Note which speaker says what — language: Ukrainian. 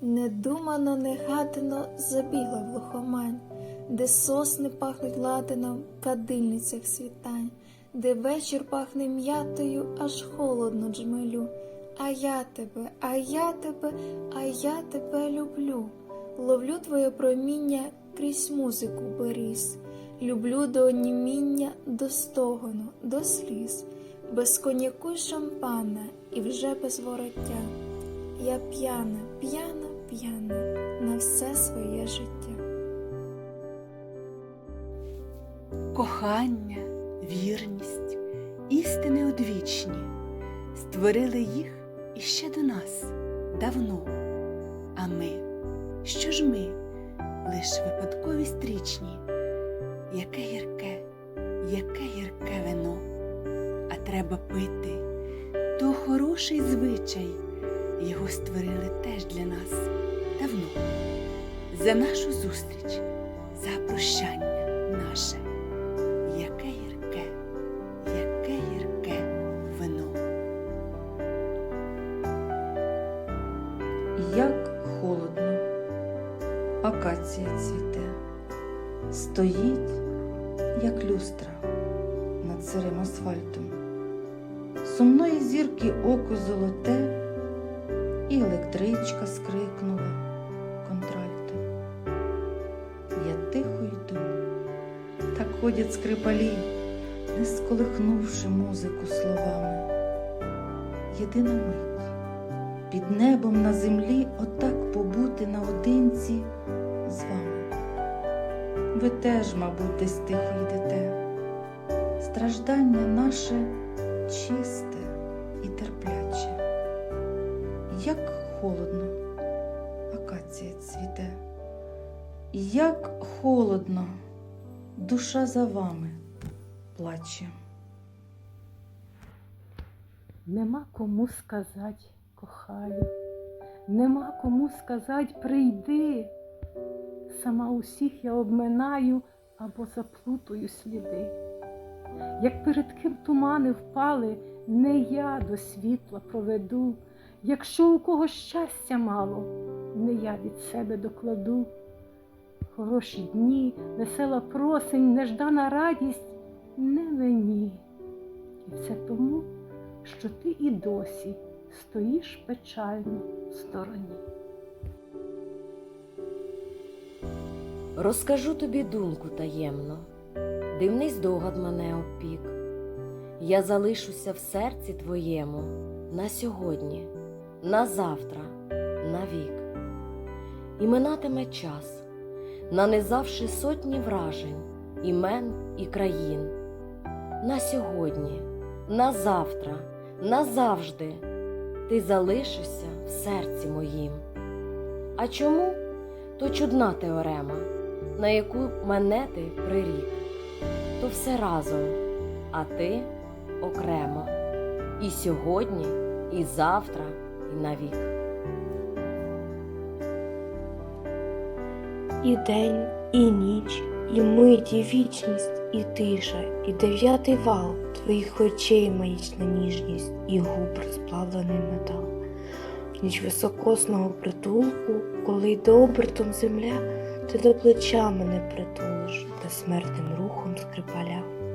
Speaker 1: Недумано, негадано забігла в глухомань, де сосни пахнуть ладаном в кадильницях світань, де вечір пахне м'ятою, аж холодно джмелю. А я тебе, а я тебе, а я тебе люблю. Ловлю твоє проміння крізь музику беріз. Люблю до оніміння, до стогону, до сліз, без коньяку й шампана і вже без вороття. Я п'яна, п'яна, п'яна на все своє життя.
Speaker 2: Кохання, вірність, істини одвічні створили їх іще до нас давно. А ми, що ж ми, лиш випадкові стрічні, яке гірке, яке гірке вино, а треба пити, то хороший звичай, його створили теж для нас. За нашу зустріч, за прощання наше. Яке гірке, яке гірке вино.
Speaker 3: Як холодно, акація цвіте, стоїть, як люстра над сирим асфальтом. Сумної зірки око золоте, і електричка скрикнула ходять скрипалі, не сколихнувши музику словами. Єдина мить під небом на землі отак побути наодинці з вами. Ви теж, мабуть, десь тихо йдете. Страждання наше чисте і терпляче. Як холодно, акація цвіте. Як холодно, душа за вами плаче.
Speaker 4: Нема кому сказать кохаю, нема кому сказать прийди. Сама усіх я обминаю або заплутую сліди. Як перед ким тумани впали, не я до світла проведу. Якщо у кого щастя мало, не я від себе докладу. Хороші дні, весела просень, неждана радість не мені. І все тому, що ти і досі стоїш печально в стороні.
Speaker 5: Розкажу тобі думку таємно, дивний здогад мене опік. Я залишуся в серці твоєму на сьогодні, на завтра, навік. І минатиме час, нанизавши сотні вражень, імен і країн. На сьогодні, на завтра, назавжди ти залишишся в серці моїм. А чому? То чудна теорема, на яку мене ти прирік. То все разом, а ти окремо. І сьогодні, і завтра, і навік.
Speaker 6: І день, і ніч, і мить, і вічність, і тиша, і дев'ятий вал твоїх очей маячна ніжність, і губ розплавлений метал. Ніч високосного притулку, коли йде обертом земля, ти до плеча мене притулиш та смертним рухом скрипаля.